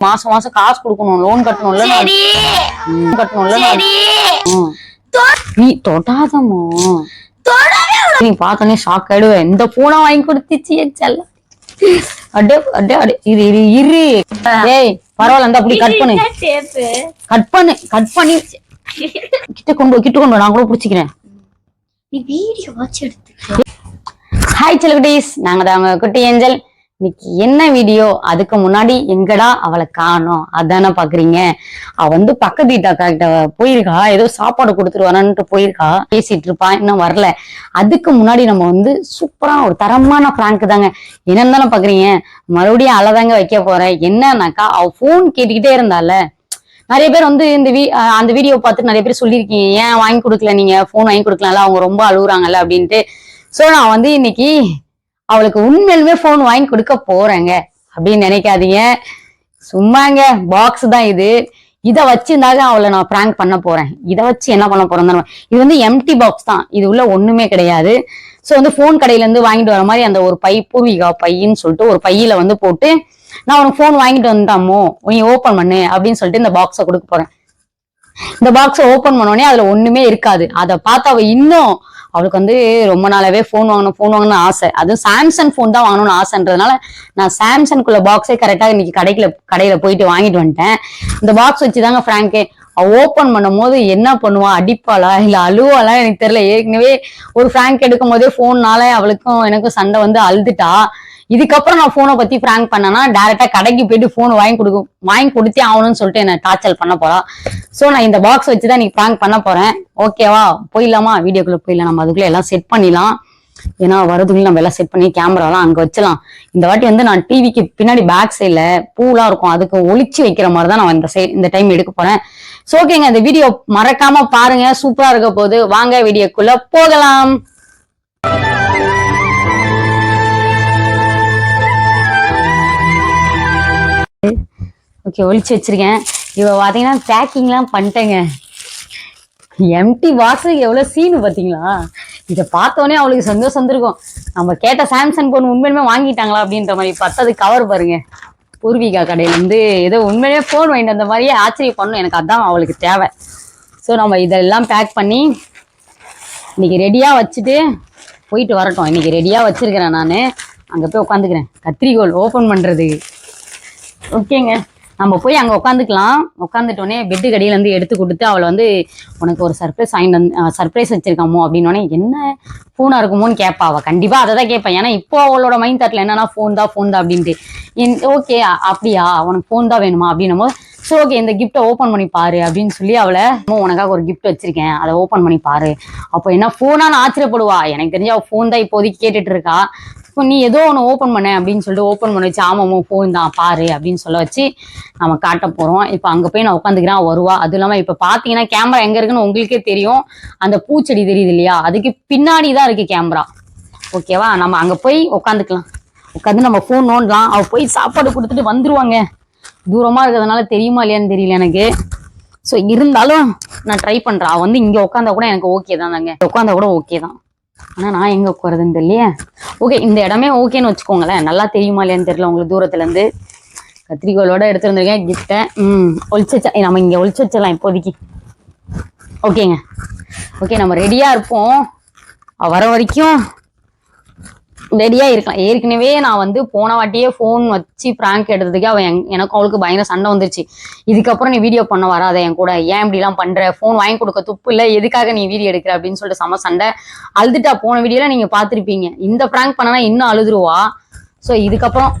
மாசம் மாசம் காசு கொடுக்கணும் லோன் கட்டணும்ல கட்டணும்ல நீ தொடாதமோ நீ பார்த்தோன்னே ஷாக் ஆயிடுவேன் இந்த பூனை வாங்கி கொடுத்துச்சு என் செல்லம். அடே அடே அடே. இரு இரு இரு. ஏய் பரவாயில்ல அந்த அப்படி கட் பண்ணு. கட் பண்ணு கட் பண்ணி. கிட்ட கொண்டு கிட்ட கொண்டு நான் கூட பிடிச்சிக்கிறேன். நீ வீடியோ வாட்ச் எடுத்து ஹாய் செல்குட்டீஸ் நாங்க தான் குட்டி ஏஞ்சல். இன்னைக்கு என்ன வீடியோ? அதுக்கு முன்னாடி எங்கடா அவளை காணோம்? அதானே பாக்குறீங்க? அவ வந்து பக்கத்து வீட்டு கிட்ட போயிருக்கா? ஏதோ சாப்பாடு கொடுத்துட்டு வரான்ட்டு போயிருக்கா? பேசிட்டு இருப்பா இன்னும் வரல. அதுக்கு முன்னாடி நம்ம வந்து சூப்பரா ஒரு தரமான பிராங்க் தாங்க. என்னன்னு தானே பாக்குறீங்க? மறுபடியும் அழதாங்க வைக்க போறேன். என்னன்னாக்கா அவ போன் கேட்டுக்கிட்டே இருந்தால. நிறைய பேர் வந்து இந்த வீ அந்த வீடியோ பார்த்துட்டு நிறைய பேர் சொல்லியிருக்கீங்க. ஏன் வாங்கி கொடுக்கல நீங்க? போன் வாங்கி கொடுக்கலாம்ல? அவங்க ரொம்ப அழுகுறாங்கல்ல? அப்படின்ட்டு. சோ நான் வந்து இன்னைக்கு அவளுக்கு உண்மையிலுமே போன் வாங்கி கொடுக்க போறேங்க. அப்படின்னு நினைக்காதீங்க. சும்மாங்க பாக்ஸ் தான் இது. இதை வச்சுருந்தாங்க அவளை நான் ப்ராங்க் பண்ண போறேன். இதை வச்சு என்ன பண்ண போறேன் இது வந்து எம்டி பாக்ஸ் தான். இது உள்ள ஒண்ணுமே கிடையாது. ஸோ வந்து ஃபோன் கடையில இருந்து வாங்கிட்டு வர மாதிரி அந்த ஒரு பை பூர்விகா பையின்னு சொல்லிட்டு ஒரு பையில வந்து போட்டு நான் உனக்கு ஃபோன் வாங்கிட்டு வந்துட்டாமோ நீ ஓப்பன் பண்ணு அப்படின்னு சொல்லிட்டு இந்த பாக்ஸை கொடுக்க போறேன். இந்த பாக்ஸை ஓப்பன் பண்ணோடனே அதுல ஒண்ணுமே இருக்காது. அதை பார்த்து அவ இன்னும் அவளுக்கு வந்து ரொம்ப நாளாவே ஃபோன் வாங்கணும் ஃபோன் வாங்கணும்னு ஆசை. அதுவும் சாம்சங் ஃபோன் தான் வாங்கணும்னு ஆசைன்றதுனால நான் சாம்சங்குள்ள பாக்ஸே கரெக்டாக இன்னைக்கு கடைக்குல கடையில போயிட்டு வாங்கிட்டு வந்துட்டேன். இந்த பாக்ஸ் வச்சுதாங்க ஃப்ராங்கே ஓப்பன் பண்ணும் போது என்ன பண்ணுவா? அடிப்பாளா? இல்ல அழுவாளா? எனக்கு தெரியல. ஏற்கனவே ஒரு ஃப்ராங்க் எடுக்கும் போதே போன்னால அவளுக்கும் எனக்கும் சண்டை வந்து அழுதுட்டா. இதுக்கப்புறம் நான் போனை பத்தி பிராங்க் பண்ணனா டேரக்டா கடைக்கு போயிட்டு போன் வாங்கி கொடுக்கும் வாங்கி கொடுத்தே ஆகணும்னு சொல்லிட்டு என்ன டார்ச்சல் பண்ண போறா. சோ நான் இந்த பாக்ஸ் வச்சு தான் பிராங்க் பண்ண போறேன். ஓகேவா போயிடலாமா? வீடியோக்குள்ள போயிடலாம். நம்ம அதுக்குள்ள எல்லாம் செட் பண்ணிடலாம். ஏன்னா வரதுக்குள்ள நம்ம எல்லாம் செட் பண்ணி கேமராலாம் அங்க வச்சலாம் இந்த வாட்டி வந்து நான் டிவிக்கு பின்னாடி பேக் சைட்ல பூலாம் இருக்கும். அதுக்கு ஒழிச்சு வைக்கிற மாதிரி தான் நான் இந்த சைட் இந்த டைம் எடுக்க போறேன். சோ ஓகேங்க இந்த வீடியோ மறக்காம பாருங்க. சூப்பரா இருக்க போகுது. வாங்க வீடியோக்குள்ள போகலாம். ஓகே ஒழிச்சு வச்சிருக்கேன். இவ பாத்தீங்கன்னா பேக்கிங்லாம் பண்ணிட்டேங்க. எம்டி பாக்ஸ் எவ்வளவு சீனு பாத்தீங்களா? இதை பார்த்தோன்னே அவளுக்கு சந்தோஷம் வந்திருக்கும். நம்ம கேட்ட சாம்சங் போன் உண்மையுமே வாங்கிட்டாங்களா அப்படின்ற மாதிரி பத்தது கவர் பாருங்க. பூர்விகா கடையில இருந்து ஏதோ உண்மையிலே ஃபோன் வாங்கிட்டு அந்த மாதிரியே ஆச்சரியம் பண்ணும் எனக்கு அதான் அவளுக்கு தேவை. ஸோ நம்ம இதெல்லாம் பேக் பண்ணி இன்னைக்கு ரெடியா வச்சுட்டு போயிட்டு வரட்டும். இன்னைக்கு ரெடியா வச்சிருக்கிறேன் நான். அங்க போய் உட்காந்துக்கிறேன். கத்திரிக்கோல் ஓபன் பண்ணுறதுக்கு ஓகேங்க நம்ம போய் அங்கே உட்காந்துக்கலாம் உட்காந்துட்டோடனே பெட்டு கடியிலேருந்து எடுத்து கொடுத்து அவளை வந்து உனக்கு ஒரு சர்ப்ரைஸ் வாங்கிட்டு வந்து சர்ப்ரைஸ் வச்சிருக்காமோ? அப்படின்னோடனே என்ன ஃபோனாக இருக்குமோன்னு கேட்பா அவள் கண்டிப்பாக அதை தான் கேட்பேன் ஏன்னா இப்போ அவளோட மைண்ட் தாட்டில் என்னன்னா ஃபோன் தான் ஃபோன் தான் அப்படின்ட்டு. ஓகே அப்படியா? உனக்கு ஃபோன் தான் வேணுமா? அப்படின்னும் போது ஸோ ஓகே இந்த கிஃப்ட்டை ஓப்பன் பண்ணி பாரு அப்படின்னு சொல்லி அவளை உனக்காக ஒரு கிஃப்ட் வச்சிருக்கேன். அதை ஓப்பன் பண்ணி பாரு. அப்போ என்ன ஃபோனான்னு ஆச்சரியப்படுவா? எனக்கு தெரிஞ்ச அவள் ஃபோன் தான் இப்போதைக்கு கேட்டுட்டு இருக்கா. இப்போ நீ ஏதோ ஒன்று ஓப்பன் பண்ண அப்படின்னு சொல்லிட்டு ஓப்பன் பண்ணி வச்சு ஆமாமோ ஃபோன் பாரு அப்படின்னு சொல்ல வச்சு நம்ம காட்ட போகிறோம் இப்போ அங்கே போய் நான் உட்காந்துக்கிறேன் வருவா. அதுவும் இல்லாமல் இப்போ பார்த்தீங்கன்னா கேமரா எங்கே இருக்குன்னு உங்களுக்கே தெரியும். அந்த பூச்செடி தெரியுது இல்லையா? அதுக்கு பின்னாடி தான் இருக்குது கேமரா ஓகேவா நம்ம அங்கே போய் உட்காந்துக்கலாம் உட்காந்து நம்ம ஃபோன் நோண்டலாம். அவ போய் சாப்பாடு கொடுத்துட்டு வந்துருவாங்க. தூரமாக இருக்கிறதுனால தெரியுமா இல்லையான்னு தெரியல எனக்கு. ஸோ இருந்தாலும் நான் ட்ரை பண்ணுறேன் அவள் வந்து இங்கே உட்காந்தா கூட எனக்கு ஓகே தான் தாங்க உட்காந்தா கூட ஓகே தான். ஆனால் நான் எங்கே உட்காருதுன்னு தெரியலையே? ஓகே இந்த இடமே ஓகேன்னு வச்சுக்கோங்களேன். நல்லா தெரியுமா இல்லையான்னு தெரியல உங்களுக்கு தூரத்துலேருந்து. கத்திரிக்கோலோட எடுத்துருந்துருக்கேன் வந்திருக்கேன் ம் ஒளிச்சு வச்சா நம்ம இங்கே ஒழிச்சு வச்சிடலாம் இப்போதைக்கு. ஓகேங்க ஓகே நம்ம ரெடியாக இருப்போம். வர வரைக்கும் ரெடியாக இருக்கலாம் ஏற்கனவே நான் வந்து போன வாட்டியே ஃபோன் வச்சு ப்ராங்க் எடுத்ததுக்கு அவன் எனக்கும் அவளுக்கு பயங்கர சண்டை வந்துருச்சு. இதுக்கப்புறம் நீ வீடியோ பண்ண வராத என் கூட. ஏன் இப்படிலாம் பண்ற? ஃபோன் வாங்கி கொடுக்க துப்பு இல்லை. எதுக்காக நீ வீடியோ எடுக்கிற அப்படின்னு சொல்லிட்டு செம சண்டை. அழுதுட்டா போன வீடியோல நீங்க பார்த்துருப்பீங்க. இந்த ப்ராங்க் பண்ணனா இன்னும் அழுதுருவா. ஸோ இதுக்கப்புறம்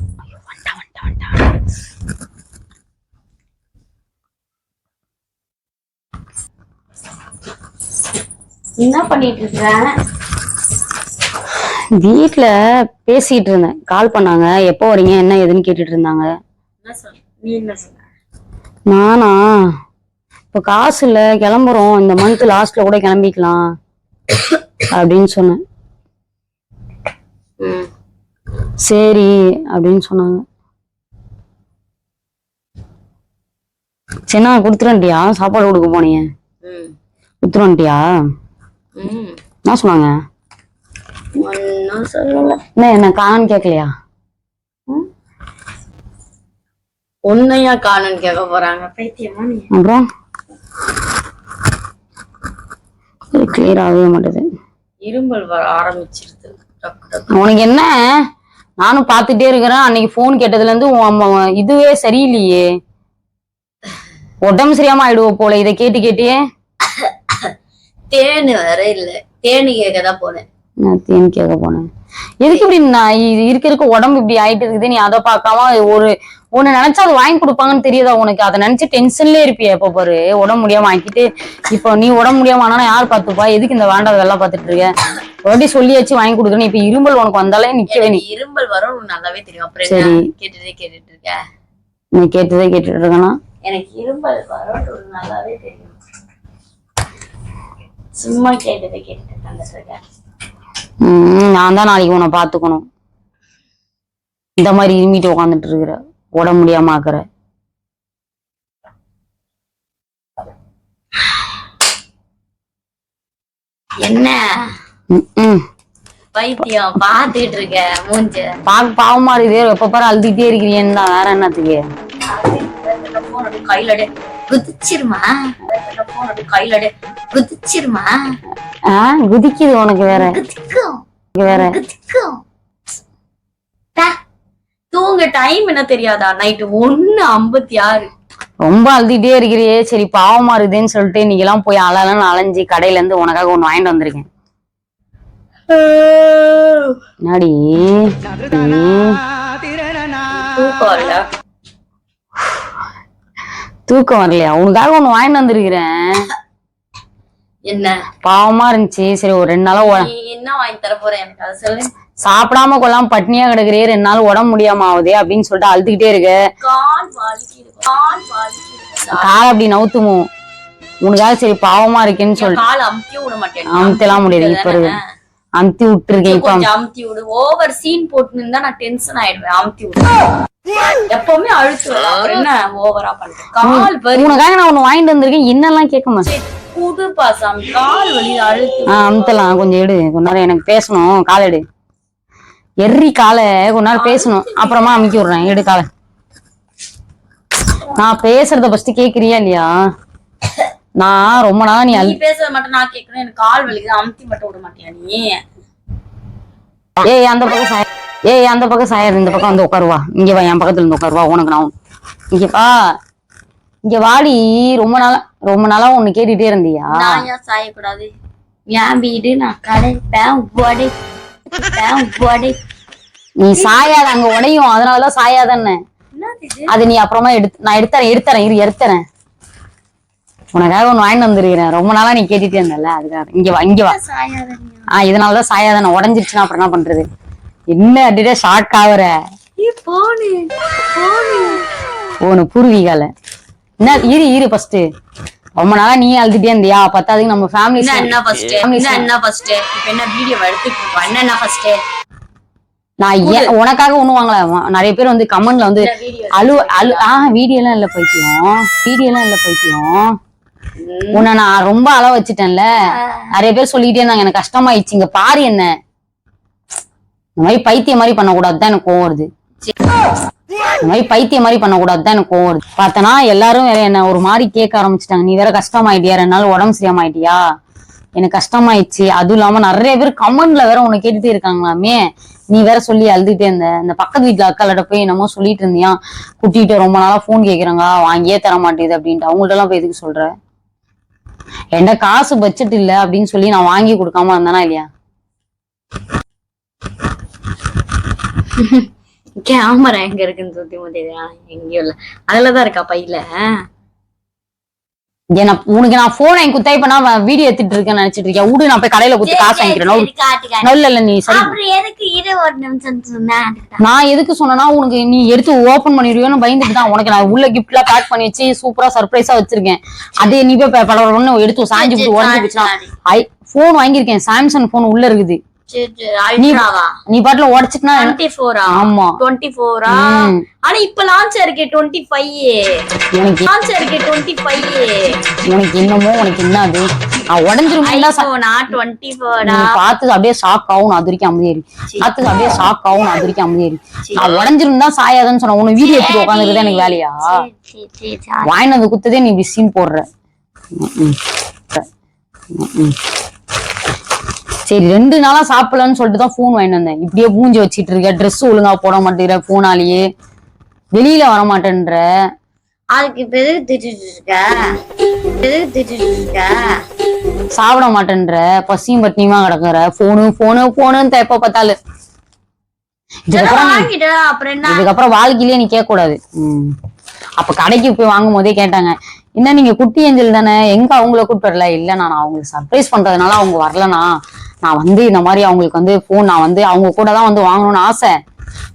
என்ன பண்ணிட்டு இருக்க? வீட்ல பேசிட்டு இருந்தேன் கால் பண்ணாங்க. எப்போ வரீங்க? என்ன ஏதுன்னு கேட்டுட்டு இருந்தாங்க நானா? இப்போ காசு இல்லை. கிளம்புறோம். இந்த மந்த் லாஸ்ட்ல கூட கிளம்பிக்கலாம். அப்படின்னு சொன்னேன். சரி. அப்படின்னு சொன்னாங்க. சின்ன கொடுத்துருன்ட்டியா சாப்பாடு கொடுக்க போனீங்க ம். என்ன சொன்னாங்க? ஒன்னும் சொல்லல. என்ன என்ன காணன்னு கேட்கலையா உன்னையா காணுன்னு கேட்க போறாங்க. பைத்தியமா அப்புறம்? கிளியர் ஆகவே மாட்டேது. இரும்பல் வர ஆரம்பிச்சிருது. உனக்கு என்ன? நானும் பார்த்துட்டே இருக்கிறேன். அன்னைக்கு ஃபோன் கேட்டதுல இருந்து இதுவே சரியில்லையே. உடம்பு சரியாம ஆயிடுவ போல இதை கேட்டு கேட்டியே. தேனு வேற இல்ல. தேனு கேட்கதான் போனேன். நான் தேன் கேட்க போனேன். எதுக்கு இப்படி நான் இருக்க இருக்க உடம்பு இப்படி ஆயிட்டு இருக்குது? நீ அதை பார்க்காம ஒரு ஒண்ணு நினைச்சா அது வாங்கி கொடுப்பாங்கன்னு தெரியாதா உனக்கு? அதை நினைச்சு டென்ஷன்ல இருப்பிய எப்ப பாரு? உடம்பு முடியாம ஆக்கிட்டு இப்போ நீ உடம்பு முடியாம ஆனா யார் பார்த்துப்பா? எதுக்கு இந்த வேண்டாத வேலை பார்த்துட்டு இருக்க? ஒரு வாட்டி சொல்லியாச்சு வாங்கி கொடுக்குறேன். இப்ப இரும்பல் உனக்கு வந்தாலே நிக்கவே நீ இரும்பல் வரும் நல்லாவே தெரியும். அப்புறம் சரி. கேட்டுட்டே கேட்டுட்டு இருக்க? நீ கேட்டதே கேட்டுட்டு இருக்கனா? எனக்கு இரும்பல் வரும் நல்லாவே தெரியும். சும்மா கேட்டதே கேட்டுட்டு இருக்கேன் நான் தான் நாளைக்கு உன்னை பாத்துக்கணும் இந்த மாதிரி இருமிட்டு உட்காந்துட்டு இருக்கிற உடம்பு முடியாம ஆக்குற. என்ன. பைத்தியம் பாத்துட்டு இருக்க மூஞ்ச. பாக்க பாவமா இருக்குது. எப்ப பாரு அழுதுகிட்டே இருக்கிறியன்னு தான் வேற என்னத்துக்கு? கையில குதிச்சிருமா? கையில குதிச்சிருமா? ஆஹ் குதிக்குது உனக்கு வேற. குதிக்கும் வேற. குதிக்கும். டா, தூங்க டைம் என்ன தெரியாதா? நைட்டு ஒண்ணு ஐம்பத்தி ஆறு. ரொம்ப அழுதுகிட்டே இருக்கிறியே. சரி பாவமா இருக்குதுன்னு சொல்லிட்டு இன்னைக்கு எல்லாம் போய் அழலன்னு அலைஞ்சு கடையில இருந்து உனக்காக ஒண்ணு வாங்கிட்டு வந்திருக்கேன். என்னடி? ஏய், தூக்கம் வரலையா? உனக்காக ஒண்ணு வாங்கிட்டு வந்திருக்கிறேன். என்ன? பாவமா இருந்துச்சு. சரி ஒரு ரெண்டு நாளா என்ன வாங்கி தர போற? எனக்கு அதை சொல்லு. சாப்பிடாம கொள்ளாம பட்னியா கிடக்குறே ரெண்டு நாள் உடம்பு முடியாம ஆகுதே அப்படின்னு சொல்லிட்டு அழுதுகிட்டே இருக்க. கால் அப்படி நவுத்துமோ? உனக்காக சரி பாவமா இருக்கேன்னு சொல்லிட்டு. அமுத்தலாம் முடியாது இப்ப இருக்கு அமுத்தி விட்டுருக்கேன் இப்ப அமுத்தி விடு. ஓவர் சீன் போட்டு இருந்தா நான் டென்ஷன் ஆயிடுவேன். அமுத்தி விடு. எப்பவுமே அப்புறம் என்ன ஓவரா பண்றேன் கால் வலி. உனக்காக நான் ஒண்ணு வாங்கிட்டு வந்திருக்கேன். என்னெல்லாம் கேட்க மாட்டேன். புதுப்பா சாமி கால் வலி அழுத்து அமுத்தலாம். கொஞ்சம் எடு. கொஞ்ச நேரம் எனக்கு பேசணும். காலை எடு. எர்ரி காலை கொஞ்ச நேரம் பேசணும். அப்புறமா அமுக்கி விடுறேன். எடு காலை. நான் பேசுறத ஃபர்ஸ்ட் கேக்குறியா இல்லையா? நான் ரொம்ப நாளா நீ அழு பேசுறது மட்டும் நான் கேட்கணும் எனக்கு கால் வலிக்குது. அமுத்தி மட்டும் விட மாட்டியா நீ? ஏய் அந்த பக்கம் ஏய் அந்த பக்கம் சாயாது இந்த பக்கம் வந்து உட்காருவா. இங்க வா என் பக்கத்துல இருந்து உட்காருவா உனக்கு நான் இங்க வா. இங்க வாடி ரொம்ப நாளா ரொம்ப நாளா ஒண்ணு கேட்டுட்டே இருந்தியா? நான் ஏன் சாயக்கூடாது? என் வீடு நான் கடை. பேன் உடை நீ சாயாத அங்க உடையும். அதனாலதான் இது? அது நீ அப்புறமா எடுத்து நான் எடுத்துறேன் எடுத்துறேன் இரு எடுத்துறேன். உனக்காக ஒண்ணு வாங்கிட்டு வந்திருக்கிறேன். ரொம்ப நாளா நீ கேட்டுட்டே இருந்தல அதுக்காக. இங்க வா இங்க வா. ஆஹ் இதனாலதான் சாயாத உடஞ்சிருச்சுன்னா அப்புறம் என்ன பண்றது? என்ன அப்படியே ஷாக் ஆகுற போனு பூர்வீகால. என்ன இரு இரு ஃபர்ஸ்ட் ரொம்ப நாளா நீ அழுதுட்டே இருந்தியா? பத்தாதுக்கு நம்ம ஃபேமிலி என்ன ஃபர்ஸ்ட் என்ன ஃபர்ஸ்ட் இப்ப என்ன வீடியோ எடுத்துட்டு என்ன என்ன ஃபர்ஸ்ட் நான் ஏன் உனக்காக ஒண்ணு வாங்கல. நிறைய பேர் வந்து கமெண்ட்ல வந்து அழு அழு ஆஹ் வீடியோ எல்லாம் இல்ல பைத்தியம் வீடியோ எல்லாம் இல்ல பைத்தியம் உன்னை நான் ரொம்ப அள வச்சுட்டேன்ல. நிறைய பேர் சொல்லிக்கிட்டே இருந்தாங்க. எனக்கு கஷ்டமாயிடுச்சு. இங்க பாரு என்ன. இந்த மாதிரி பைத்தியம் மாதிரி பண்ணக்கூடாது தான் எனக்கு கோவம் வருது. இந்த மாதிரி பைத்தியம் மாதிரி பண்ணக்கூடாது தான் எனக்கு கோவம் வருது. பார்த்தனா எல்லாரும் வேற என்ன ஒரு மாதிரி கேட்க ஆரம்பிச்சிட்டாங்க. நீ வேற கஷ்டமாயிட்டியா? ரெண்டு நாள் உடம்பு சரியாமாயிட்டியா? எனக்கு கஷ்டமாயிடுச்சு. அதுவும் இல்லாம நிறைய பேர் கமெண்ட்ல வேற உன்னை கேட்டுட்டே இருக்காங்களாமே. நீ வேற சொல்லி அழுதுட்டே இருந்த. இந்த பக்கத்து வீட்டுல அக்காள்கிட்ட போய் என்னமோ சொல்லிட்டு இருந்தியா? குட்டிகிட்ட ரொம்ப நாளா ஃபோன் கேக்குறாங்க. வாங்கியே தர மாட்டேங்குது அப்படின்ட்டு. அவங்கள்ட்ட எல்லாம் போய் எதுக்கு சொல்ற? என்கிட்ட காசு பட்ஜெட் இல்ல அப்படின்னு சொல்லி நான் வாங்கி கொடுக்காம இருந்தேனா இல்லையா? கேமரா எங்க இருக்குன்னு சுத்தி முடியுதா எங்கேயும் இல்ல. அதுலதான் இருக்கா பையில? ஏன் நான் உனக்கு நான் போன் வாங்கி குத்தாய் இப்ப நான் வீடியோ எடுத்துட்டு இருக்கேன்னு நினைச்சிட்டு இருக்கேன் விடு நான் போய் கடையில குத்து காசு வாங்கிக்கிறேன். இல்ல இல்ல நீ சரி. எதுக்கு இரு ஒரு நிமிஷம் சொன்னேன் நான் எதுக்கு சொன்னேன்னா உனக்கு நீ எடுத்து ஓபன் பண்ணிடுவியோன்னு பயந்துட்டு தான். உனக்கு நான் உள்ள கிஃப்ட் எல்லாம் பேக் பண்ணி வச்சு சூப்பரா சர்ப்ரைஸா வச்சிருக்கேன். அதே நீ போய் பல எடுத்து சாஞ்சி விட்டு உடஞ்சு போச்சுன்னா ஐ போன் வாங்கியிருக்கேன். சாம்சங் போன் உள்ள இருக்குது. நீ பாட்டுல உடச்சிட்டுனா டுவெண்ட்டி ஃபோரா ஆமா. டுவெண்ட்டி ஃபோரா. ஆனா இப்ப லான்ச் இருக்கு டுவெண்ட்டி ஃபைவ் உனக்கு லான்ச் இருக்கு டுவெண்ட்டி ஃபைவ் உனக்கு என்னமோ உனக்கு என்ன அது நான் உடஞ்சிருமே டுவெண்ட்டி ஃபோரா பார்த்தது அப்படியே ஷாக் ஆகும் அது வரைக்கும் அமைதியேறி சரி. பார்த்தது அப்படியே ஷாக் ஆகும் அது வரைக்கும் அமைதியேறி நான் உடஞ்சிருந்தா சாயாதுன்னு சொன்ன உனக்கு வீடியோ எடுத்துட்டு உட்காந்துருக்குது எனக்கு வேலையா? வாங்கினது குத்ததே நீ பிஸின்னு போடுற. ம், ம். சரி ரெண்டு நாளா சாப்பிடலன்னு சொல்லிட்டு தான் ஃபோன் வாங்கிட்டு வந்தேன். இப்படியே பூஞ்சி வச்சிட்டு இருக்க Dress ஒழுங்கா போட மாட்டேங்கிற போனாலேயே வெளியில வர மாட்டேன்ற. அதுக்கு எதுக்கு திட்டிட்டு இருக்க. திட்டிட்டு இருக்க. சாப்பிட மாட்டேன்ற. பசியும் பட்டினியுமா கிடக்குற. போனு போனு போனுன்னு எப்ப பார்த்தாலும். இதுக்கப்புறம் வாழ்க்கையிலேயே நீ கேட்க கூடாது. அப்ப கடைக்கு போய் வாங்கும் போதே கேட்டாங்க. என்ன நீங்க குட்டி ஏஞ்சல் தானே? எங்க அவங்கள கூப்பிட்டு வரல? இல்ல நான் அவங்களுக்கு சர்ப்ரைஸ் பண்றதுனால அவங்க வரலனா நான் வந்து இந்த மாதிரி அவங்களுக்கு வந்து ஃபோன் நான் வந்து அவங்க கூட தான் வந்து வாங்கணும்னு ஆசை.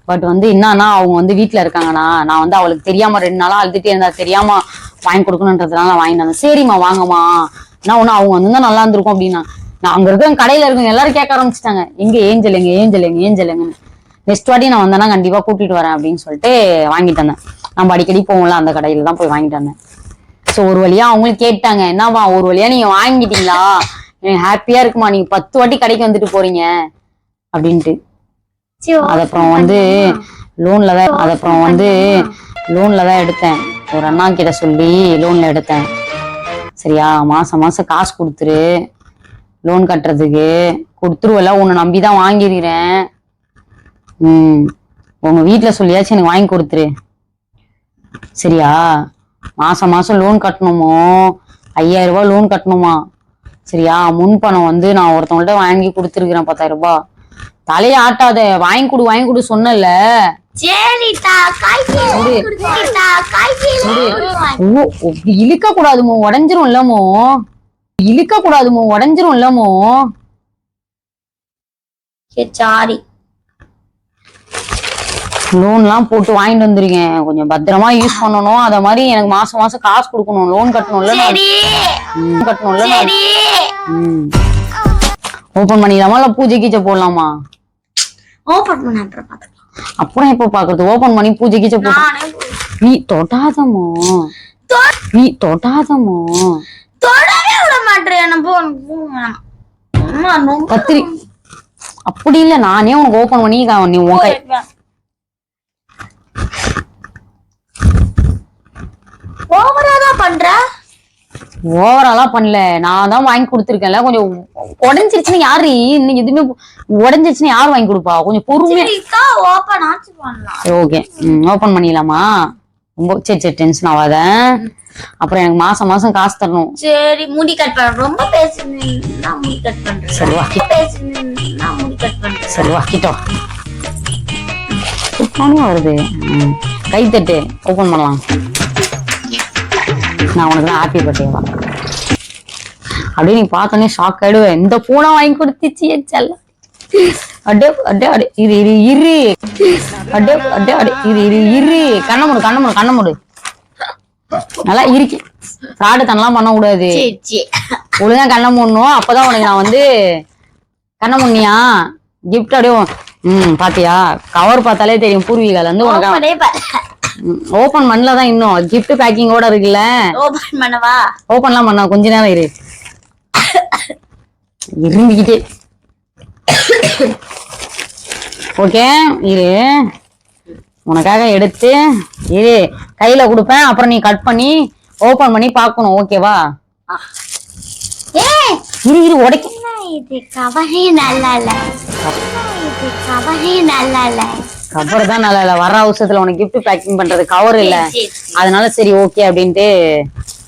பட் வந்து என்னன்னா அவங்க வந்து வீட்டில் இருக்காங்கண்ணா. நான் வந்து அவளுக்கு தெரியாம ரெண்டு நாளா அழுதுட்டே இருந்தா தெரியாம வாங்கி கொடுக்கணுன்றதுனால நான் வாங்கிட்டு வந்தேன். சரிம்மா வாங்கம்மா. என்ன ஒண்ணு அவங்க வந்திருந்தா நல்லா இருந்திருக்கும் அப்படின்னா. நான் அங்க இருக்க கடையில இருக்கவங்க எல்லாரும் கேட்க ஆரம்பிச்சிட்டாங்க. எங்க ஏஞ்சல் எங்க ஏஞ்சல் எங்க ஏஞ்சல் எங்கன்னு. நெக்ஸ்ட் வாட்டி நான் வந்தேன்னா கண்டிப்பா கூட்டிட்டு வரேன் அப்படின்னு சொல்லிட்டு வாங்கிட்டு வந்தேன். நம்ம அடிக்கடி போவோம்ல அந்த கடையில தான் போய் வாங்கிட்டு வந்தேன். ஸோ ஒரு வழியா அவங்களும் கேட்டாங்க என்னவா ஒரு வழியா நீங்க வாங்கிட்டீங்களா? ஹாப்பியா இருக்குமா? நீங்க பத்து வாட்டி கடைக்கு வந்துட்டு போறீங்க. அப்படின்ட்டு. அது அப்புறம் வந்து லோன்ல தான் அது அப்புறம் வந்து லோன்ல தான் எடுத்தேன். ஒரு அண்ணா கிட்ட சொல்லி லோன்ல எடுத்தேன். சரியா மாசம் மாசம் காசு கொடுத்துரு. லோன் கட்டுறதுக்கு கொடுத்துருவல உன்னை நம்பி தான் வாங்கிருக்கிறேன். ம் உங்க வீட்ல சொல்லியாச்சும் எனக்கு வாங்கி கொடுத்துரு. சரியா? மாசம் மாசம் லோன் கட்டணுமோ? ஐயாயிரம் ரூபாய் லோன் கட்டணுமா? சரியா? முன் பணம் வந்து நான் ஒருத்தவங்கள்ட்ட வாங்கி கொடுத்துருக்கிறேன் பத்தாயிரம் ரூபாய். தலையை ஆட்டாத. வாங்கி கொடு வாங்கி கொடு சொன்னல இழுக்க கூடாதுமோ உடஞ்சிரும் இல்லமோ இழுக்க கூடாதுமோ உடஞ்சிரும் இல்லமோ சாரி. லோன்லாம் போட்டு வாங்கிட்டு வந்திருக்கேன். கொஞ்சம் பத்திரமா யூஸ் பண்ணணும். அத மாதிரி எனக்கு மாசம் மாசம் காசு கொடுக்கணும். லோன் கட்டணும்ல ம், கட்டணும்ல ஓபன் பண்ணிடலாமா? இல்ல பூஜை கீச்சை போடலாமா? ஓபன் பண்ண அப்புறம் பாத்துக்கலாம் அப்புறம் எப்ப பாக்குறது ஓபன் பண்ணி பூஜை கீச்சை போட்டு நீ தொடாதமோ நீ தொடாதமோ தொடவே விட மாட்டேன் கத்திரி அப்படி இல்ல. நானே உனக்கு ஓபன் பண்ணி நீ உன் கை ஓவரா தான் பண்ற? ஓவராலா பண்ணல. நான் தான் வாங்கி கொடுத்துருக்கேன்ல. கொஞ்சம் உடஞ்சிருச்சுன்னு யாரு? இன்னும் எதுவுமே உடஞ்சிருச்சுன்னு யார் வாங்கி கொடுப்பா? கொஞ்சம் பொறுமையா ஓபன் ஆச்சு பண்ணலாம். ஓகே ஓபன் பண்ணிடலாமா? ரொம்ப சரி சரி டென்ஷன் ஆகாத. அப்புறம் எனக்கு மாசம் மாசம் காசு தரணும். சரி முடி கட் பண்ண ரொம்ப பேசுனா முடி கட் பண்றேன். சரி வா. முடி கட் பண்றேன். சரி வா கிட்ட வருது. ம். கை தட்டு. ஓபன் பண்ணலாம். நான் உனக்கு தான் ஹாப்பி பர்த்டே வா அப்படியே நீ பார்த்தோன்னே ஷாக் ஆயிடுவேன். இந்த பூனை வாங்கி கொடுத்துச்சு என் செல்லம் அடே அடே அடே இரு இரு இரு. அடே அடே அடே இரு இரு இரு. கண்ண மூடு கண்ண மூடு கண்ண மூடு. நல்லா இருக்கு. ஃப்ராடு தனலாம் பண்ண கூடாது ஒழுங்கா கண்ண மூடணும். அப்பதான் உனக்கு நான் வந்து கண்ண முன்னியா கிஃப்ட் அப்படியே ம் பாத்தியா? கவர் பார்த்தாலே தெரியும். பூர்வீகால இருந்து உனக்கு ஓபனே பண்ணல தான் இன்னும். Gift பேக்கிங்கோட இருக்குல்ல. ஓபன் பண்ணவா? ஓபன்லாம் பண்ணா கொஞ்ச நேரம் இரு. இருந்துகிட்டே ஓகே இரு. உனக்காக எடுத்து இரு. கையில கொடுப்பேன் அப்புறம் நீ கட் பண்ணி ஓபன் பண்ணி பார்க்கணும். ஓகேவா இரு இரு உடைக்க. இது கவரே நல்லா இல்ல. இது கவரே நல்லா இல்ல. கவர் தான் நல்லா இல்ல வர அவசரத்துல உனக்கு gift பேக்கிங் பண்றது கவர் இல்ல. அதனால சரி ஓகே அப்படின்ட்டு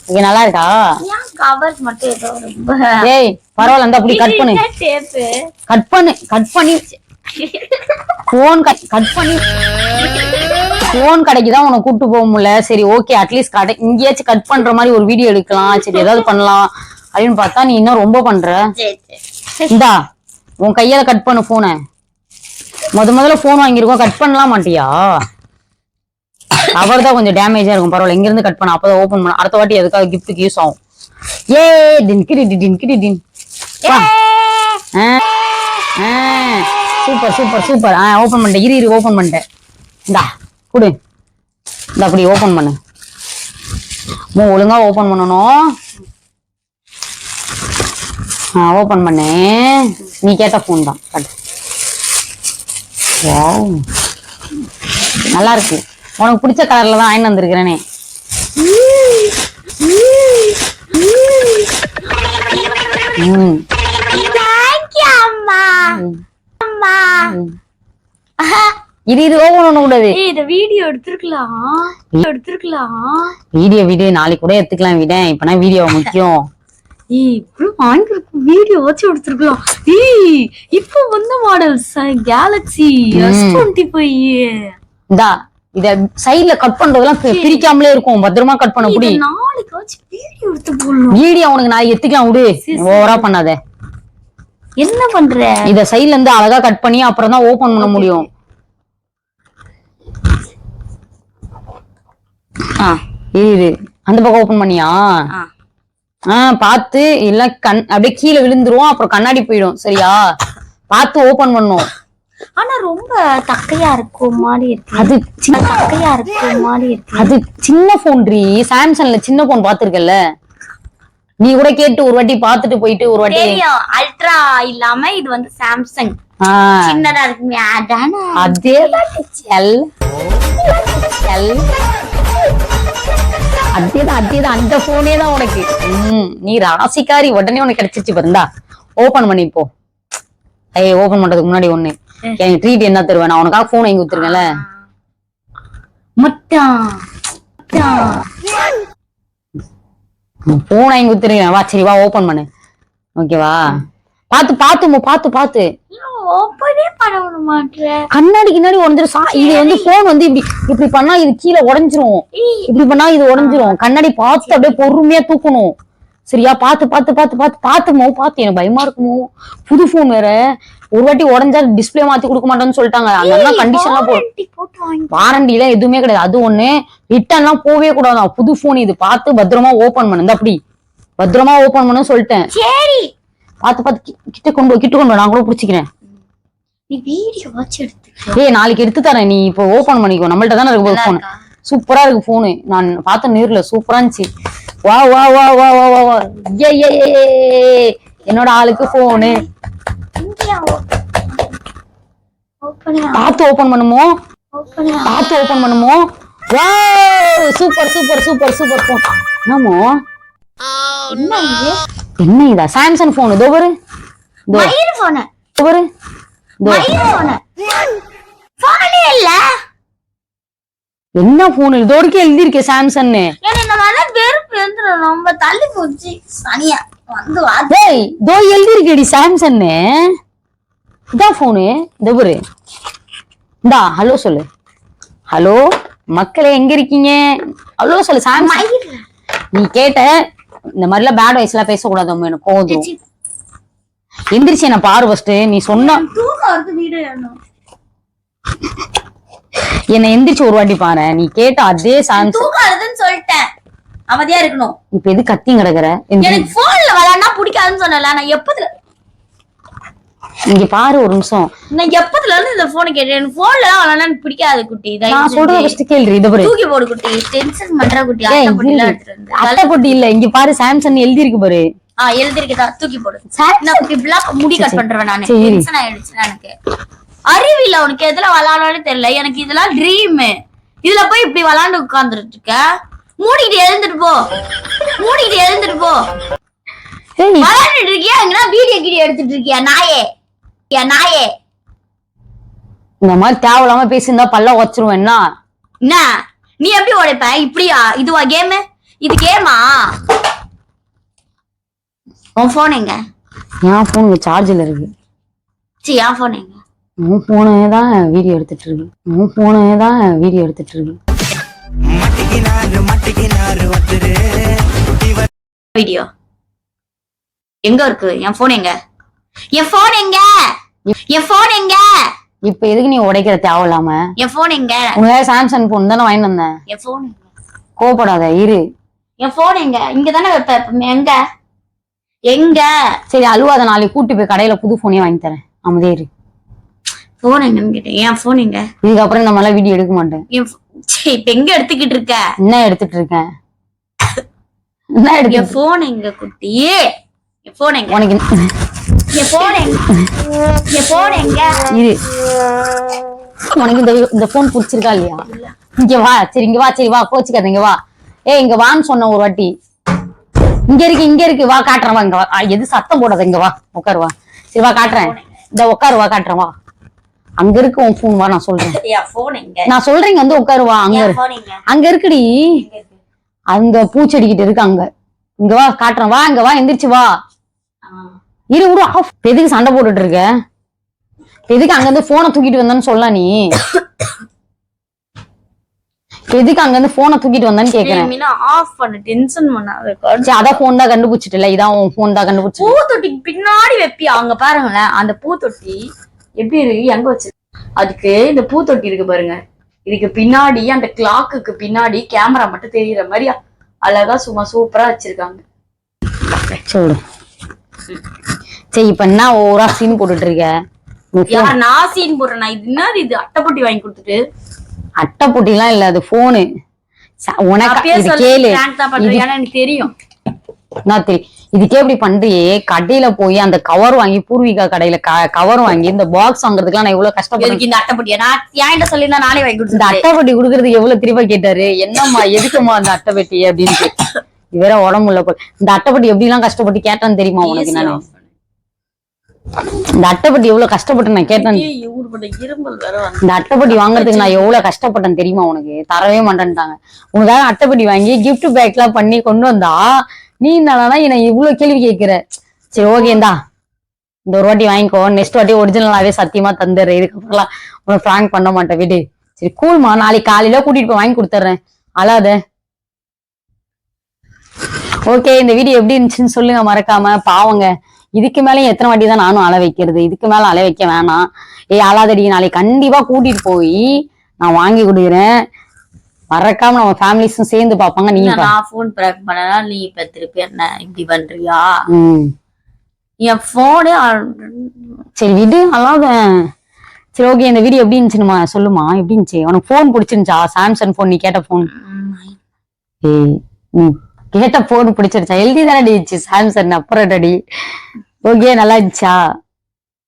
இங்க நல்லா இருக்கா? ஏன் கவர் மட்டும் ஏதோ ரொம்ப ஏய் பரவாயில்ல அந்த அப்படி கட் பண்ணு. கட் பண்ணு கட் பண்ணி. போன் கட் கட் பண்ணி. போன் கடைக்கு தான் உனக்கு கூட்டு போக முடியல. சரி ஓகே அட்லீஸ்ட் கடை இங்கேயாச்சும் கட் பண்ற மாதிரி ஒரு வீடியோ எடுக்கலாம். சரி ஏதாவது பண்ணலாம். அப்படின்னு பார்த்தா நீ இன்னும் ரொம்ப பண்ற. இந்தா உன் கையால கட் பண்ணு போனை முத முதல்ல போன் வாங்கியிருக்கோம். கட் பண்ணலாம் மாட்டியா கவர் தான் கொஞ்சம் டேமேஜா இருக்கும். பரவாயில்ல இங்க இருந்து கட் பண்ண அப்பதான் ஓபன் பண்ண. அடுத்த வாட்டி எதுக்காக கிஃப்ட்டுக்கு யூஸ் ஆகும். ஏ டின் கிடி டின் கிடி டின். Super super super. ஆ ஓபன் பண்ணிட்டேன். இரு இரு ஓபன் பண்ணிட்டேன். இந்தா கொடு. இந்த அப்படி ஓபன் பண்ணு. மோ ஒழுங்கா ஓபன் பண்ணணும். ஆ ஓபன் பண்ணு. நீ கேட்ட ஃபோன் தான். காட்டு Wow. நல்லா இருக்கு உனக்கு பிடிச்ச கலர்ல தான் வாங்கிட்டு வந்திருக்கிறேனே. ம். தேங்க்யூ அம்மா. அம்மா. இது இது பண்ண கூடாது இத வீடியோ எடுத்துருக்கலாம். எடுத்துருக்கலாம். வீடியோ வீடியோ நாளைக்கு கூட எடுத்துக்கலாம் விட. இப்பனா வீடியோ முக்கியம். ஏய் இப்படி வீடியோ வச்சு எடுத்துருக்கலாம் ஏய் இப்போ வந்த models Galaxy S twenty five இந்தா இத சைடுல கட் பண்றதெல்லாம் பிரிக்காமலே இருக்கும். பத்திரமா கட் பண்ண புடி நாளைக்கு வீடியோ எடுத்து போடணும். வீடியோ உனக்கு நாளைக்கு எடுத்துக்கலாம் விடு. ஓவரா பண்ணாத. என்ன பண்ற? இத சைடுல இருந்து அழகா கட் பண்ணி அப்புறம் தான் ஓபன் பண்ண முடியும். ஆ இரு அந்த பக்கம் ஓபன் பண்ணியா? ஆ ஆ பார்த்து இல்ல கண் அப்படியே கீழே விழுந்துரும் அப்புறம் கண்ணாடி போயிடும். சரியா? பார்த்து ஓபன் பண்ணும். ஆனா ரொம்ப தக்கையா இருக்கும் மாதிரி இருக்கு. அது சின்ன தக்கையா இருக்கும் மாதிரி இருக்கு. அது சின்ன போன் ரீ சாம்சங்ல சின்ன போன் பாத்துருக்கல நீ கூட கேட்டு ஒரு வாட்டி பாத்துட்டு போயிட்டு ஒரு வாட்டி அல்ட்ரா இல்லாம இது வந்து சாம்சங். சின்னதா இருக்குமே. அதானே. செல் செல் அதேதான் அதேதான் அந்த போனே தான் உனக்கு. ம், நீ ராசிக்காரி உடனே உனக்கு கிடைச்சிச்சு பாருந்தா ஓபன் பண்ணி போ. ஏய் ஓபன் பண்றதுக்கு முன்னாடி ஒண்ணு. எனக்கு ட்ரீட் என்ன தருவேன்? நான் உனக்காக போன் வாங்கி கொடுத்துருக்கேன்ல. முட்டான் போன் கொடுத்துருக்கேன். வா சரி வா ஓபன் பண்ணு. ஓகேவா பாத்து பாத்து பாத்து பாத்து ஓப்பனே பண்ண மாட்டேன் கண்ணாடி கிண்ணாடி உடஞ்சிரும். சா இது வந்து போன் வந்து இப்படி இப்படி பண்ணா இது கீழே உடைஞ்சிரும். இப்படி பண்ணா இது உடைஞ்சிரும். கண்ணாடி பார்த்து அப்படியே பொறுமையா தூக்கணும். சரியா? பாத்து பாத்து பாத்து பாத்து பாத்துமோ பாத்து எனக்கு பயமா இருக்குமோ? புது போன் வேற. ஒரு வாட்டி உடஞ்சா டிஸ்ப்ளே மாத்தி கொடுக்க மாட்டேன்னு சொல்லிட்டாங்க. அதெல்லாம் கண்டிஷன்லாம் போட்டு வாரண்டி எல்லாம் எதுவுமே கிடையாது. அது ஒண்ணு ரிட்டர்ன் எல்லாம் போவே கூடாதான் புது போன் இது. பார்த்து பத்திரமா ஓபன் பண்ணு. இந்த அப்படி. பத்திரமா ஓபன் பண்ணு சொல்லிட்டேன். சரி. பார்த்து பார்த்து கிட்ட கொண்டு கிட்ட கொண்டு நான் கூட பிடிச்சிக்கிறேன். நீ வீடியோ வச்சு எடுத்து ஏய் நாளைக்கு எடுத்து தரேன். நீ இப்போ ஓபன் பண்ணிக்கோ. நம்மள்ட்ட தானே இருக்கு போன் சூப்பரா இருக்கு போனு நான் பார்த்த நேர்ல சூப்பரா இருந்துச்சு. வா வா வா வா வா வா வா. ஏ ஏ. என்னோட ஆளுக்கு போனு இங்கேயா ஓப்பனியா பார்த்து ஓபன் பண்ணுமோ? பார்த்து ஓபன் பண்ணுமோ? வா super super super super phone என்னமோ? என்ன இது? என்ன இதா? சாம்சங் போன் இதோ பாரு. இதோ பாரு. என்ன போன் இதோடக்கே இந்த வெறுப்பு வந்து ரொம்ப தள்ளி போச்சு. சனியா வந்து வா. டேய் இதோ எழுதிருக்கேடி சாம்சங்னு இதான் போனு இதோ பாரு இந்தா ஹலோ சொல்லு. ஹலோ மக்களே எங்க இருக்கீங்க? ஹலோ சொல்லு சாம்சங் நீ கேட்ட இந்த மாதிரிலாம் பேட் வாய்ஸ் எல்லாம் பேசக்கூடாது எனக்கு வந்துரும். எந்திரிச்சு என்ன பாரு ஃபர்ஸ்ட் நீ சொன்ன என்னை எந்திரிச்சு ஒரு வாட்டி பாரு. நீ கேட்ட அதே வருதுன்னு சொல்லிட்டேன். அமைதியா இருக்கணும். இப்ப எது கத்தி கிடக்குற. எனக்கு போன்ல விளையாண்டா பிடிக்காதுன்னு சொன்னல நான் எப்பத்துல இங்க பாரு ஒரு நிமிஷம். நான் எப்பத்துல இருந்து இந்த போன் கேட்டேன்? எனக்கு போன்ல எல்லாம் விளையாண்டா பிடிக்காது குட்டி. நான். சொல்றது ஃபர்ஸ்ட் கேள்வி இதை பாரு. தூக்கி போடு குட்டி. டென்ஷன் பண்ற குட்டி. அட்டை பொட்டி இல்ல. இங்க பாரு சாம்சங் எழுதி இருக்கு பாரு. ஆ எழுதிருக்குதா? தூக்கி போடு. நான் பிளாக் முடி கட் பண்றேன் நானு. டென்ஷன் ஆயிடுச்சு எனக்கு. அறிவில்ல உனக்கு. எதுல விளையாடணும்னு தெரியல. எனக்கு இதெல்லாம் ட்ரீம் இதுல போய் இப்படி விளையாண்டு உட்கார்ந்துட்டு இருக்க. மூடிட்டு எழுந்துட்டு போ. மூடிட்டு எழுந்துட்டு போ. ஏய். விளையாண்டுட்டு இருக்கியா? எங்கன்னா வீடியோ கீடியோ எடுத்துட்டு இருக்கியா? நாயே. நாயே. இந்த மாதிரி தேவையில்லாம பேசியிருந்தா பல்ல என்ன? என்ன? நீ எப்படி உடைப்ப? இப்படியா? இதுவா கேமு இது கேமா உன் போன் எங்க? என் போன் சார்ஜில் இருக்கு. சி என் போன் எங்க? உன் போனே தான் வீடியோ எடுத்துட்டு இருக்கு. உன் போனே தான் வீடியோ எடுத்துட்டு இருக்கு. வீடியோ எங்க இருக்கு? என் போன் எங்க? என் போன் எங்க? என் போன் எங்க? இப்ப எதுக்கு நீ உடைக்கிற தேவையில்லாம? என் போன் எங்க? உனக்கு சாம்சங் போன் தானே வாங்கிட்டு வந்தேன். என் போன் எங்க? கோவப்படாத இரு. என் போன் எங்க? இங்க தானே வைப்ப. எங்க? எங்க? சரி அழுவாத நாளைக்கு கூட்டி போய் கடையில புது போனே வாங்கி தரேன். அமைதியா இரு. போன் எங்கன்னு கேட்டேன் என் போன் எங்க? இதுக்கப்புறம் இந்த மாதிரிலாம் வீடியோ எடுக்க மாட்டேன். இப்ப எங்க எடுத்துக்கிட்டு இருக்க? என்ன எடுத்துட்டு இருக்கேன் என்ன என் போன் எங்க குட்டி? என் போன் எங்க? உனக்கு என் போன் எங்க? என் போன் எங்க? இரு. உனக்கு இந்த இந்த போன் பிடிச்சிருக்கா இல்லையா? இங்க வா. சரி இங்க வா சரி வா. கோச்சுக்காத இங்க வா. ஏய் இங்க வான்னு சொன்ன ஒரு வாட்டி. இங்க இருக்கு இங்க இருக்கு. வா காட்டுறேன் வா இங்க வா. எது சத்தம் போடாத இங்க வா. உட்காரு வா. சரி வா காட்டுறேன். இந்த உட்காரு வா காட்டுறேன் வா. அங்க இருக்கு உன் போன் வா நான் சொல்றேன். நான் சொல்றேன் இங்க வந்து உட்காரு வா அங்க அங்க இருக்குடி? அங்க பூச்செடிக்கிட்டு இருக்கு அங்க. இங்க வா காட்டுறேன். வா இங்க வா எந்திரிச்சு வா. இரு விடு. ஆஃப் எதுக்கு சண்டை போட்டுட்டு இருக்க? எதுக்கு அங்க இருந்து போனை தூக்கிட்டு வந்தேன்னு சொல்ல நீ? எதுக்கு அங்க இருந்து போனை தூக்கிட்டு வந்தேன்னு கேக்குறேன். மீனா ஆஃப் பண்ணு டென்ஷன் பண்ணாத சரி அதான் போன் தான் கண்டுபிடிச்சிட்டுல இதான் உன் போன் தான் கண்டுபிடிச்சு பூத்தொட்டிக்கு பின்னாடி வைப்பியா அங்க பாருங்களேன் அந்த பூத்தொட்டி எப்படி இருக்கு எங்க வச்சு அதுக்கு இந்த பூத்தொட்டி இருக்கு பாருங்க. இதுக்கு பின்னாடி அந்த கிளாக்குக்கு பின்னாடி கேமரா மட்டும் தெரியற மாதிரி அழகா சும்மா சூப்பரா வச்சிருக்காங்க. சொல்லு சரி இப்ப என்ன ஓவரா சீன் போட்டுட்டு இருக்க? நான் சீன் போடுறேன்? இது என்னது இது? அட்டைப்பொட்டி வாங்கி கொடுத்துட்டு. அட்டை பொட்டிலாம் இல்ல அது போனு உனக்கு இது கேளு. தெரியும். இதுக்கே இப்படி பண்றியே? கடையில போய் அந்த கவர் வாங்கி பூர்விகா கடையில கவர் வாங்கி இந்த பாக்ஸ் வாங்குறதுக்குலாம் நான் எவ்வளவு கஷ்டப்படுறேன் இந்த அட்டைப்பொட்டியா நான் என்கிட்ட சொல்லியிருந்தா நானே வாங்கி இந்த அட்டைப்பட்டி குடுக்கறதுக்கு எவ்வளவு திரும்ப கேட்டாரு? என்னம்மா எதுக்குமா அந்த அட்டைப்பட்டி அப்படின்ட்டு இது வேற உடம்புல போய் இந்த அட்டைப்பட்டி எப்படி எல்லாம் கஷ்டப்பட்டு கேட்டான்னு தெரியுமா உனக்கு நானு? இந்த அட்டைப்பட்டி எவ்வளவு கஷ்டப்பட்டு நான் கேட்டேன். இந்த அட்டைப்பட்டி வாங்குறதுக்கு நான் எவ்வளவு கஷ்டப்பட்டேன் தெரியுமா உனக்கு? தரவே மாட்டேன்ட்டாங்க. உனக்காக அட்டைப்பட்டி வாங்கி கிஃப்ட் பேக் எல்லாம் பண்ணி கொண்டு வந்தா நீ என்னன்னா என்ன இவ்வளவு கேள்வி கேட்கிற சரி ஓகே இந்தா. ஒரு வாட்டி வாங்கிக்கோ. நெக்ஸ்ட் வாட்டி ஒரிஜினலாவே சத்தியமா தந்துடுறேன். இதுக்கப்புறம்லாம் உனக்கு ஃப்ராங்க் பண்ண மாட்டேன். விடு. சரி கூல்மா நாளைக்கு காலையில கூட்டிட்டு போய் வாங்கி கொடுத்துட்றேன். அழாத. ஓகே இந்த வீடியோ எப்படி இருந்துச்சுன்னு சொல்லுங்க மறக்காம. பாவங்க. இதுக்கு மேலயும் எத்தனை வாட்டி தான் நானும் அழ வைக்கிறது? இதுக்கு மேல அழ வைக்க வேணாம். ஏய் அழாதடி நாளைக்கு கண்டிப்பா கூட்டிட்டு போய் நான் வாங்கி கொடுக்குறேன். மறக்காம நம்ம ஃபேமிலிஸும் சேர்ந்து பார்ப்பாங்க நீ நான் போன் பிராக் பண்ணனா நீ இப்ப திருப்பி என்ன இப்படி பண்றியா? ம். என் போனே சரி விடு அழாத. சரி ஓகே இந்த வீடியோ எப்படி இருந்துச்சுமா சொல்லுமா எப்படி இருந்துச்சு? உனக்கு ஃபோன் பிடிச்சிருந்துச்சா? சாம்சங் ஃபோன் நீ கேட்ட ஃபோன் ஏய் நீ கேட்ட போன் பிடிச்சிருச்சா? எழுதி தானே இருந்துச்சு சாம்சங் அப்புறம் ஓகே நல்லா இருந்துச்சா?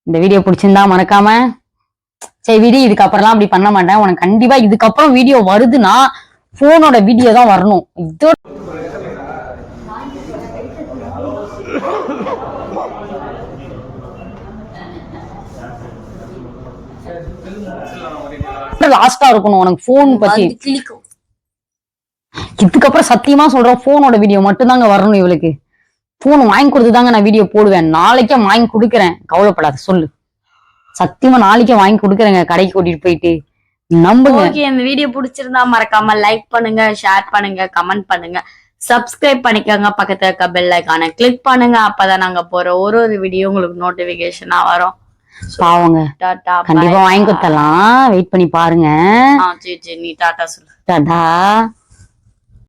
இந்த வீடியோ பிடிச்சிருந்தா மறக்காம. சரி விடு இதுக்கப்புறம்லாம் அப்படி பண்ண மாட்டேன். உனக்கு கண்டிப்பா இதுக்கப்புறம் வீடியோ வருதுன்னா போனோட வீடியோ தான் வரணும். இதோட லாஸ்டா இருக்கணும். உனக்கு போன் பத்தி. இதுக்கப்புறம் சத்தியமா சொல்றேன் போனோட வீடியோ மட்டும்தாங்க வரணும் இவளுக்கு. போன் வாங்கி கொடுத்துதாங்க நான் வீடியோ போடுவேன். நாளைக்கே வாங்கி கொடுக்குறேன். கவலைப்படாத சொல்லு. சத்தியமா நாளைக்கே வாங்கி கொடுக்குறேங்க கடைக்கு கூட்டிட்டு போயிட்டு. நம்புங்க. ஓகே இந்த வீடியோ பிடிச்சிருந்தா மறக்காம லைக் பண்ணுங்க ஷேர் பண்ணுங்க கமெண்ட் பண்ணுங்க. சப்ஸ்கிரைப் பண்ணிக்கோங்க பக்கத்துல இருக்க பெல் ஐக்கானை கிளிக் பண்ணுங்க. அப்பதான் நாங்க போற ஒரு ஒரு வீடியோ உங்களுக்கு நோட்டிபிகேஷனா வரும். பாவங்க. டாடா கண்டிப்பா வாங்கி கொடுத்தலாம் வெயிட் பண்ணி பாருங்க. ஆ சரி சரி. நீ டாடா சொல்லு. டாடா.